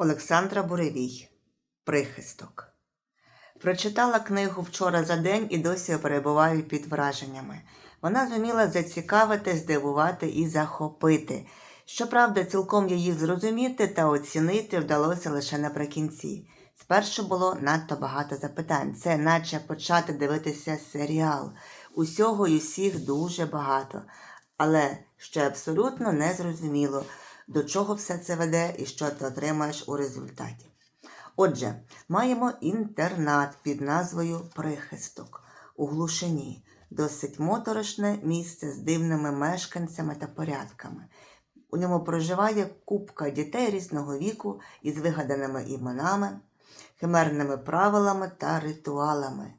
Олександра Буревій Прихисток. Прочитала книгу вчора за день і досі перебуваю під враженнями. Вона зуміла зацікавити, здивувати і захопити. Щоправда, цілком її зрозуміти та оцінити вдалося лише наприкінці. Спершу було надто багато запитань. Це наче почати дивитися серіал. Усього і усіх дуже багато. Але ще абсолютно не зрозуміло, до чого все це веде і що ти отримаєш у результаті. Отже, маємо інтернат під назвою Прихисток у глушині, досить моторошне місце з дивними мешканцями та порядками. У ньому проживає купка дітей різного віку із вигаданими іменами, химерними правилами та ритуалами.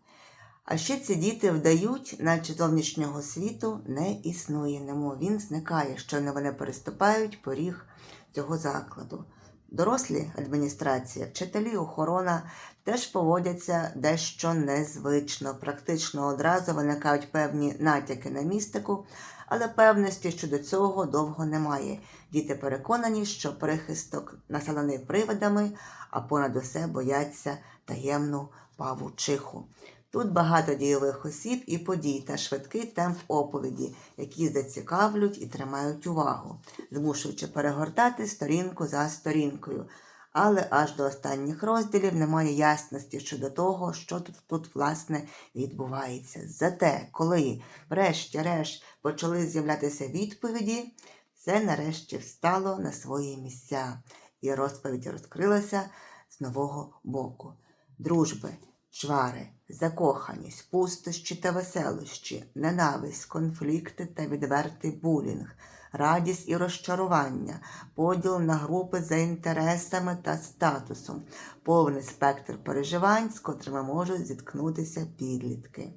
А ще ці діти вдають, наче зовнішнього світу не існує, немов він зникає, щойно вони переступають поріг цього закладу. Дорослі адміністрація, вчителі, охорона теж поводяться дещо незвично. Практично одразу виникають певні натяки на містику, але певності щодо цього довго немає. Діти переконані, що прихисток населений привидами, а понад усе бояться таємну павучиху. Тут багато дійових осіб і подій та швидкий темп оповіді, які зацікавлють і тримають увагу, змушуючи перегортати сторінку за сторінкою. Але аж до останніх розділів немає ясності щодо того, що тут, тут власне відбувається. Зате, коли, врешті-решт, почали з'являтися відповіді, все нарешті встало на свої місця, і розповідь розкрилася з нового боку. Дружби, чвари, закоханість, пустощі та веселощі, ненависть, конфлікти та відвертий булінг, радість і розчарування, поділ на групи за інтересами та статусом, повний спектр переживань, з котрими можуть зіткнутися підлітки.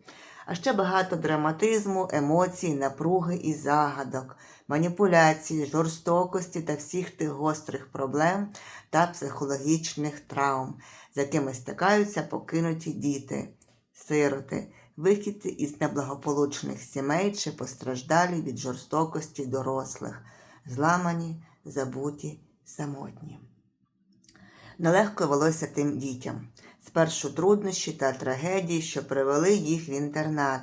А ще багато драматизму, емоцій, напруги і загадок, маніпуляцій, жорстокості та всіх тих гострих проблем та психологічних травм, з якими стикаються покинуті діти, сироти, вихідці із неблагополучних сімей чи постраждалі від жорстокості дорослих, зламані, забуті, самотні. Нелегко велося тим дітям. Спершу труднощі та трагедії, що привели їх в інтернат,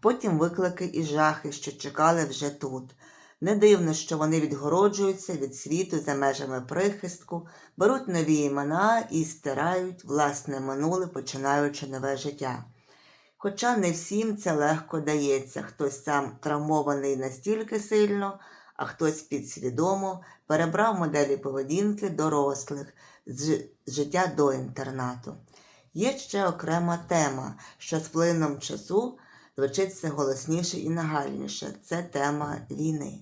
потім виклики і жахи, що чекали вже тут. Не дивно, що вони відгороджуються від світу за межами прихистку, беруть нові імена і стирають власне минуле, починаючи нове життя. Хоча не всім це легко дається, хтось сам травмований настільки сильно, а хтось підсвідомо перебрав моделі поведінки дорослих з життя до інтернату. Є ще окрема тема, що з плином часу звучить все голосніше і нагальніше це тема війни.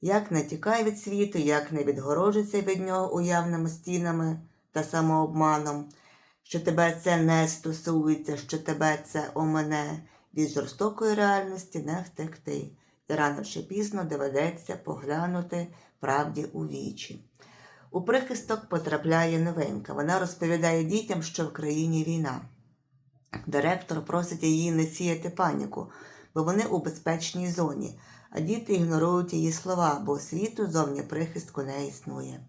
Як не тікай від світу, як не відгорожиться від нього уявними стінами та самообманом, що тебе це не стосується, що тебе це омине, від жорстокої реальності не втекти, і рано чи пізно доведеться поглянути правді у вічі. У прихисток потрапляє новенька. Вона розповідає дітям, що в країні війна. Директор просить її не сіяти паніку, бо вони у безпечній зоні, а діти ігнорують її слова, бо світу зовні прихистку не існує.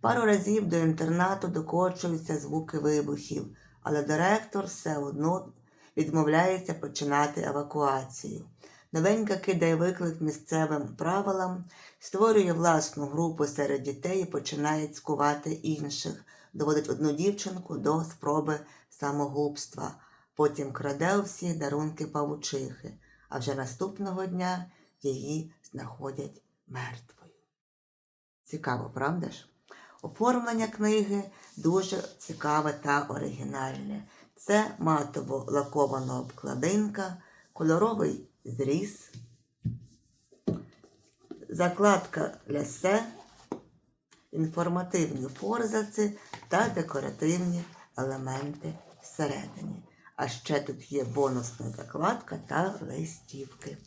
Пару разів до інтернату докочуються звуки вибухів, але директор все одно відмовляється починати евакуацію. Новенька кидає виклик місцевим правилам, створює власну групу серед дітей і починає цькувати інших, доводить одну дівчинку до спроби самогубства, потім краде всі дарунки павучихи, а вже наступного дня її знаходять мертвою. Цікаво, правда ж? Оформлення книги дуже цікаве та оригінальне. Це матово лакована обкладинка, кольоровий зріз, закладка лясе, інформативні форзаци та декоративні елементи всередині. А ще тут є бонусна закладка та листівки.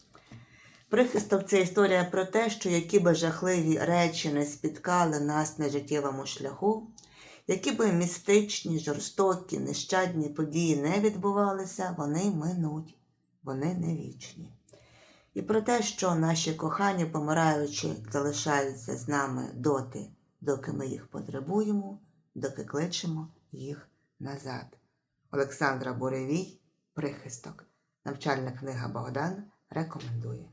Прихисток це історія про те, що які би жахливі речі не спіткали нас на життєвому шляху, які би містичні, жорстокі, нещадні події не відбувалися, вони минуть, вони не вічні. І про те, що наші кохані, помираючи, залишаються з нами доти, доки ми їх потребуємо, доки кличемо їх назад. Олександра Буревій Прихисток. Навчальна книга Богдан рекомендує.